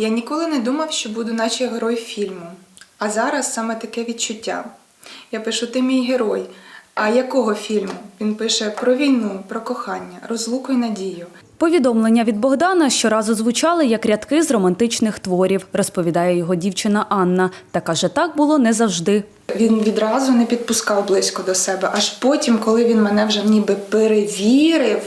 Я ніколи не думав, що буду наче герой фільму. А зараз саме таке відчуття. Я пишу: ти мій герой. А якого фільму? Він пише про війну, про кохання, розлуку й надію. Повідомлення від Богдана щоразу звучали як рядки з романтичних творів, розповідає його дівчина Анна. Та каже, так було не завжди. Він відразу не підпускав близько до себе. Аж потім, коли він мене вже ніби перевірив,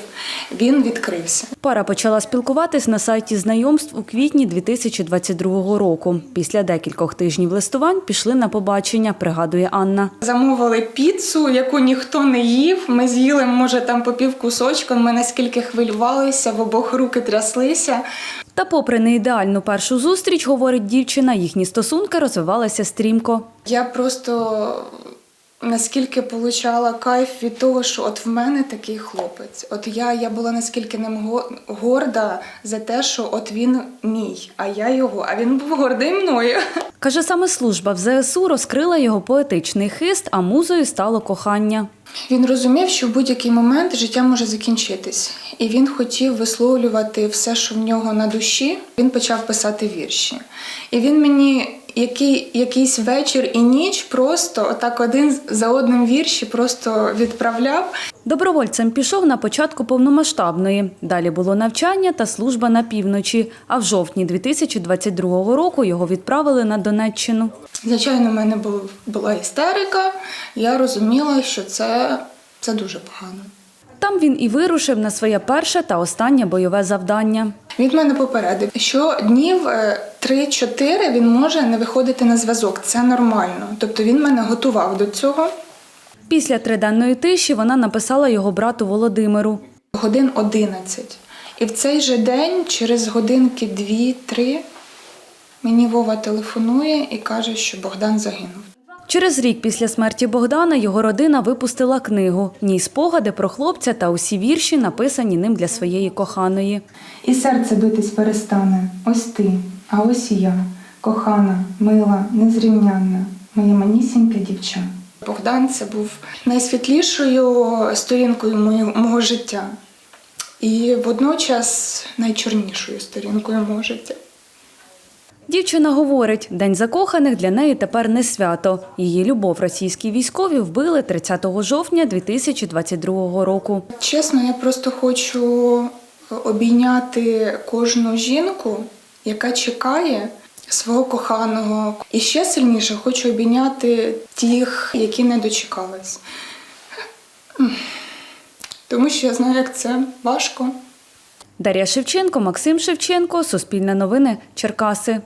він відкрився. Пара почала спілкуватись на сайті знайомств у квітні 2022 року. Після декількох тижнів листувань пішли на побачення, пригадує Анна. Замовили піцу, яку ніхто не їв. Ми з'їли, може, там по пів кусочка. Ми наскільки хвилювалися, в обох руки тряслися. Та, попри неідеальну першу зустріч, говорить дівчина, їхні стосунки розвивалися стрімко. Я просто наскільки получала кайф від того, що от в мене такий хлопець. От я, я була наскільки ним го- горда за те, що от він мій, а я його, а він був гордий мною. Каже, саме служба в ЗСУ розкрила його поетичний хист, а музою стало кохання. Він розумів, що в будь-який момент життя може закінчитись, і він хотів висловлювати все, що в нього на душі. Він почав писати вірші. І він мені який, якийсь вечір і ніч просто отак один за одним вірші просто відправляв. Добровольцем пішов на початку повномасштабної. Далі було навчання та служба на півночі. А в жовтні 2022 року його відправили на Донеччину. Звичайно, в мене була істерика. Я розуміла, що це, це дуже погано. Там він і вирушив на своє перше та останнє бойове завдання. Він мене попередив, що днів е, 3-4 він може не виходити на зв'язок. Це нормально. Тобто він мене готував до цього. Після триденної тиші вона написала його брату Володимиру. Годин 11. І в цей же день, через годинки 2-3, мені Вова телефонує і каже, що Богдан загинув. Через рік після смерті Богдана його родина випустила книгу. В ній спогади про хлопця та усі вірші, написані ним для своєї коханої. І серце битись перестане. Ось ти, а ось і я, кохана, мила, незрівнянна, моє манісіньке дівча. Богдан це був найсвітлішою сторінкою мого життя. І водночас найчорнішою сторінкою мого життя. Дівчина говорить, День закоханих для неї тепер не свято. Її любов російські військові вбили 30 жовтня 2022 року. Чесно, я просто хочу обійняти кожну жінку, яка чекає свого коханого. І ще сильніше хочу обійняти тих, які не дочекались. Тому що я знаю, як це важко. Дар'я Шевченко, Максим Шевченко, Суспільне новини, Черкаси.